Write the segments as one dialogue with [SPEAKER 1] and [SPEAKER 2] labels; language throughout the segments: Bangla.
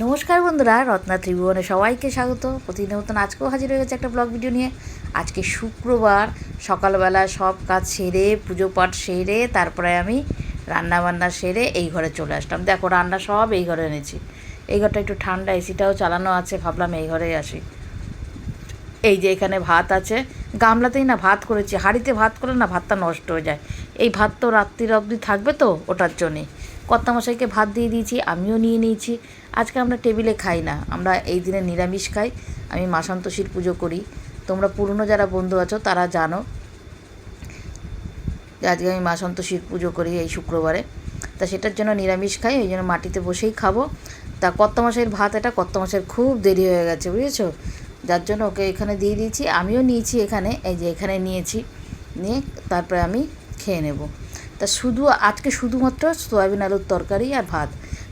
[SPEAKER 1] নমস্কার বন্ধুরা, রত্না ত্রিভুবনে সবাইকে স্বাগত। প্রতিদিন মতন আজকেও হাজির হয়ে গেছে একটা ব্লগ ভিডিও নিয়ে। আজকে শুক্রবার, সকালবেলা সব কাজ সেরে, পুজো পাঠ সেরে, তারপরে আমি রান্না বান্না সেরে এই ঘরে চলে আসলাম। দেখো, রান্না সব এই ঘরে এনেছি। এই ঘরটা একটু ঠান্ডা এসিটাও চালানো আছে, ভাবলাম এই ঘরেই আসি। এই যে এখানে ভাত আছে, গামলাতেই না ভাত করেছি, হাঁড়িতে ভাত করে না ভাতটা নষ্ট হয়ে যায়। এই ভাত তো রাত্রির অবধি থাকবে তো, ওটার জন্যে। কর্তামশাইকে ভাত দিয়ে দিয়েছি, আমিও নিয়ে নিয়েছি। আজকে আমরা টেবিলে খাই না, আমরা এই দিনে নিরামিষ খাই। আমি মা পুজো করি। তোমরা পুরনো যারা বন্ধু আছো, তারা জানো যে আজকে আমি মা পুজো করি এই শুক্রবারে। তা সেটার জন্য নিরামিষ খাই ওই জন্য মাটিতে বসেই খাব। তা কর্তামশাইয়ের ভাত এটা, কর্তামশাইয়ের খুব দেরি হয়ে গেছে, বুঝেছ? যার জন্য ওকে এখানে দিয়ে দিয়েছি, আমিও নিয়েছি এখানে, এই যে এখানে নিয়েছি, নিয়ে তারপরে আমি খেয়ে নেব। তা শুধু, আজকে শুধুমাত্র সয়াবিন আলুর তরকারি আর ভাত।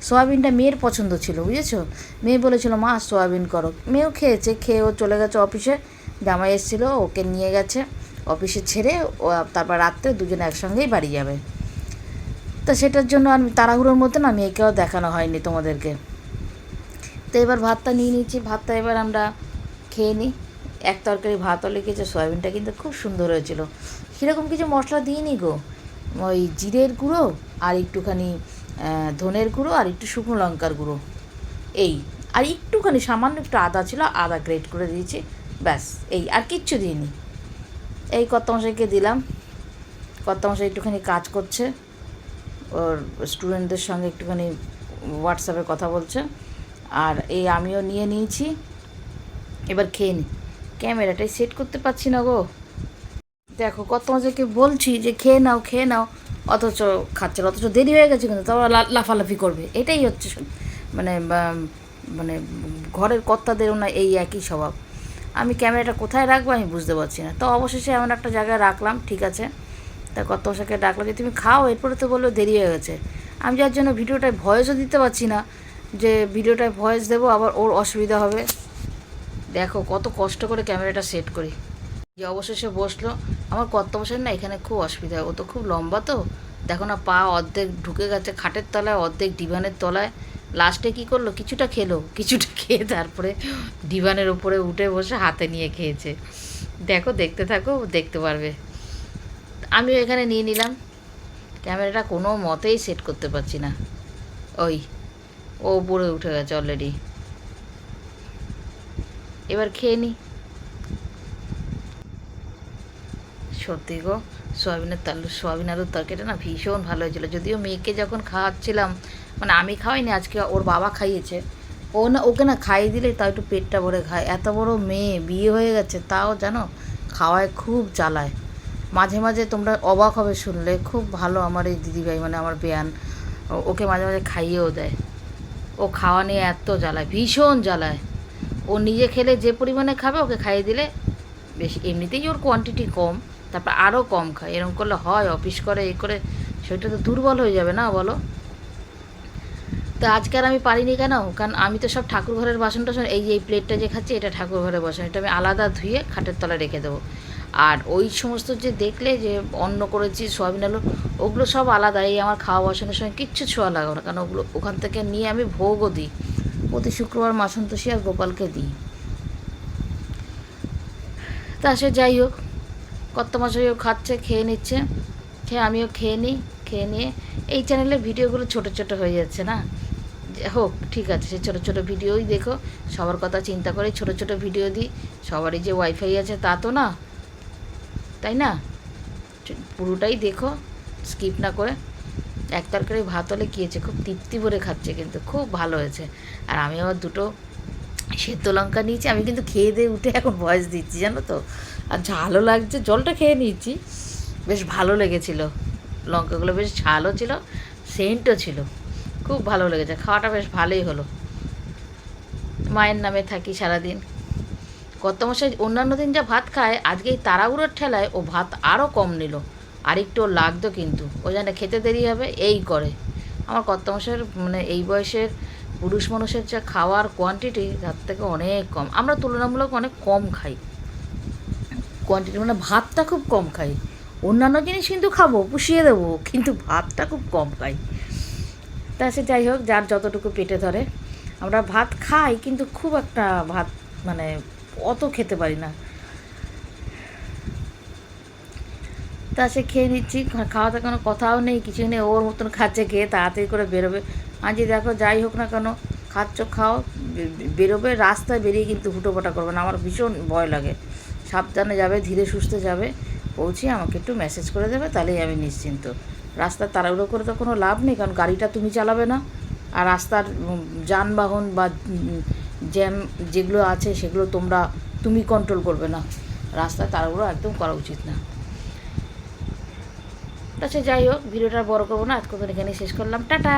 [SPEAKER 1] সয়াবিনটা মেয়ের পছন্দ ছিল, বুঝেছ? মেয়ে বলেছিল, মা, সয়াবিন করো। মেয়েও খেয়েছে খেয়ে ও চলে গেছে অফিসে। জামাই এসেছিল, ওকে নিয়ে গেছে অফিসে ছেড়ে, ও তারপর রাত্রে দুজনে একসঙ্গেই বাড়ি যাবে। তা সেটার জন্য আমি তাড়াহুড়োর মধ্যে না মেয়েকেও দেখানো হয়নি তোমাদেরকে। তো এবার ভাতটা নিয়ে নিচ্ছি। ভাতটা এবার আমরা খেয়ে নিই। এক তরকারি ভাতও লেগেছে, সয়াবিনটা কিন্তু খুব সুন্দর হয়েছিল। সেরকম কিছু মশলা দিইনি গো? ওই জিরের গুঁড়ো আর একটুখানি ধনের গুঁড়ো আর একটু শুকনো লঙ্কার গুঁড়ো। এই, আর একটুখানি সামান্য একটু আদা ছিল, আদা গ্রেট করে দিয়েছি, ব্যাস, এই, আর কিচ্ছু দিইনি। এই কর্তামশাইকে দিলাম। কর্তামশাই একটুখানি কাজ করছে, ওর স্টুডেন্টদের সঙ্গে একটুখানি হোয়াটসঅ্যাপে কথা বলছে, আর এই আমিও নিয়ে নিয়েছি। এবার খেয়ে নি। ক্যামেরাটাই সেট করতে পারছি না গো। দেখো, কত মাঝেকে বলছি যে খেয়ে নাও খেয়ে নাও, অথচ খাচ্ছে অথচ দেরি হয়ে গেছে কিন্তু লা- লাফালাফি করবে। এটাই হচ্ছে মানে মানে ঘরের কর্তাদেরও না এই একই স্বভাব। আমি ক্যামেরাটা কোথায় রাখব আমি বুঝতে পারছি না। তো অবশেষে এমন একটা জায়গায় রাখলাম, ঠিক আছে? তা কত মশাকে ডাকলো যে, তুমি খাও? এরপরে তো বলল দেরি হয়ে গেছে। আমি যার জন্য ভিডিওটায় ভয়েসও দিতে পারছি না, যে ভিডিওটায় ভয়েস দেবো, আবার ওর অসুবিধা হবে। দেখো, কত কষ্ট করে ক্যামেরাটা সেট করি। যে অবশেষে বসল আমার কর্তবসের না, এখানে খুব অসুবিধা হয়। ও তো খুব লম্বা তো। দেখো না, পা অর্ধেক ঢুকে গেছে খাটের তলায়, অর্ধেক ডিভানের তলায়। লাস্টে কি করল? কিছুটা খেলো। কিছুটা খেয়ে তারপরে ডিভানের উপরে উঠে বসে হাতে নিয়ে খেয়েছে। দেখো, দেখতে থাকো, দেখতে পারবে। আমিও এখানে নিয়ে নিলাম। ক্যামেরাটা কোনো মতেই সেট করতে পারছি না। ওই, ও উপরে উঠে গেছে অলরেডি এবার খেয়ে নি। সত্যি গো, সয়াবিনের তালু, সয়াবিন আলুর তরকারিটা না ভীষণ ভালো হয়েছিল। যদিও মেয়েকে যখন খাওয়াচ্ছিলাম মানে আমি খাওয়াইনি, আজকে ওর বাবা খাইয়েছে। ও না, ওকে না খাইয়ে দিলে তাও একটু পেটটা ভরে খায়। এত বড় মেয়ে, বিয়ে হয়ে গেছে, তাও জানো, খাওয়ায় খুব জ্বালায়। মাঝে মাঝে তোমরা অবাক হবে শুনলে, খুব ভালো আমার এই দিদিভাই মানে আমার বেয়ান। ওকে মাঝে মাঝে খাইয়েও দেয়। ও খাওয়া নিয়ে এত জ্বালায়, ভীষণ জ্বালায়। ও নিজে খেলে যে পরিমাণে খাবে, ওকে খাইয়ে দিলে বেশ, এমনিতেই ওর কোয়ান্টিটি কম। তারপর আরও কম খায়। এরকম করলে হয়, অফিস করে এই করে, সেটা তো দুর্বল হয়ে যাবে না বলো? তো আজকে আর আমি পারিনি কেন? কারণ আমি তো সব ঠাকুর ঘরের বাসন টাসন, এই যে এই প্লেটটা যে খাচ্ছি, এটা ঠাকুর ঘরের বাসন। এটা আমি আলাদা ধুয়ে খাটের তলায় রেখে দেবো। আর ওই সমস্ত যে দেখলে যে অন্ন করেছি, সোয়াবিন আলু, ওগুলো সব আলাদা। এই আমার খাওয়া বাসনের সঙ্গে কিচ্ছু ছোঁয়া লাগবে না। কারণ ওগুলো ওখান থেকে নিয়ে আমি ভোগও দিই। প্রতি শুক্রবার মাসন্তোষী আর গোপালকে দিই। তা সে যাই হোক কত মাসেও খাচ্ছে, খেয়ে নিচ্ছে। খেয়ে আমিও খেয়ে নিই, খেয়ে নিয়ে এই চ্যানেলে ভিডিওগুলো ছোট ছোট হয়ে যাচ্ছে না? হোক, ঠিক আছে, সে ছোটো ছোটো ভিডিওই দেখো। সবার কথা চিন্তা করে ছোট ছোট ভিডিও দিই। সবারই যে ওয়াইফাই আছে তা তো না। তাই না? পুরোটাই দেখো স্কিপ না করে। এক তরকারি ভাত হলে কী হয়েছে? খুব তৃপ্তি ভরে খাচ্ছে কিন্তু, খুব ভালো হয়েছে। আর আমি আবার দুটো সেদ্ধ লঙ্কা নিয়েছি, আমি কিন্তু খেয়ে দিয়ে উঠে এখন ভয়েস দিচ্ছি, জানো তো? আর ঝালও লাগছে, জলটা খেয়ে নিয়েছি। বেশ ভালো লেগেছিল। লঙ্কাগুলো বেশ ঝালও ছিল, সেন্টও ছিল। খুব ভালো লেগেছে, খাওয়াটা বেশ ভালোই হলো। মায়ের নামে থাকি সারাদিন। কত মশাই অন্যান্য দিন যা ভাত খায়, আজকে এই তাড়াহুড়োর ঠেলায় ও ভাত আরও কম নিল। আর একটু ওর লাগতো কিন্তু, ও জানে খেতে দেরি হবে, এই করে। আমার কত মশাইয়ের মানে এই বয়সের পুরুষ মানুষের যা খাওয়ার কোয়ান্টিটি তার থেকে অনেক কম। আমরা তুলনামূলক অনেক কম খাই। কোয়ান্টিটি মানে ভাতটা খুব কম খাই। অন্যান্য জিনিস কিন্তু খাব, পুষিয়ে দেবো, কিন্তু ভাতটা খুব কম খাই। তা সে যাই হোক, যার যতটুকু পেটে ধরে। আমরা ভাত খাই, কিন্তু খুব একটা ভাত মানে অত খেতে পারি না। তা সে খেয়ে নিচ্ছি খাওয়াতে কোনো কথাও নেই কিছু নেই। ওর মতন খাচ্ছে, খেয়ে তাড়াতাড়ি করে বেরোবে। আজকে দেখো, যাই হোক না কেন, খাচ্ছ, খাও বেরোবে, রাস্তায় বেরিয়ে কিন্তু হুটোপাটা করবে না। আমার ভীষণ ভয় লাগে। সাবধানে যাবে, ধীরে সুস্থে যাবে, পৌঁছে আমাকে একটু মেসেজ করে দেবে, তাহলেই আমি নিশ্চিন্ত। রাস্তা তাড়াহুড়ো করে তো কোনো লাভ নেই, কারণ গাড়িটা তুমি চালাবে না। আর রাস্তার যানবাহন বা জ্যাম যেগুলো আছে, সেগুলো তোমরা, তুমি কন্ট্রোল করবে না। রাস্তায় তাড়াহুড়ো একদম করা উচিত না। আচ্ছা যাই হোক, ভিডিওটা বড় করব না আজকে এখানে শেষ করলাম। টাটা!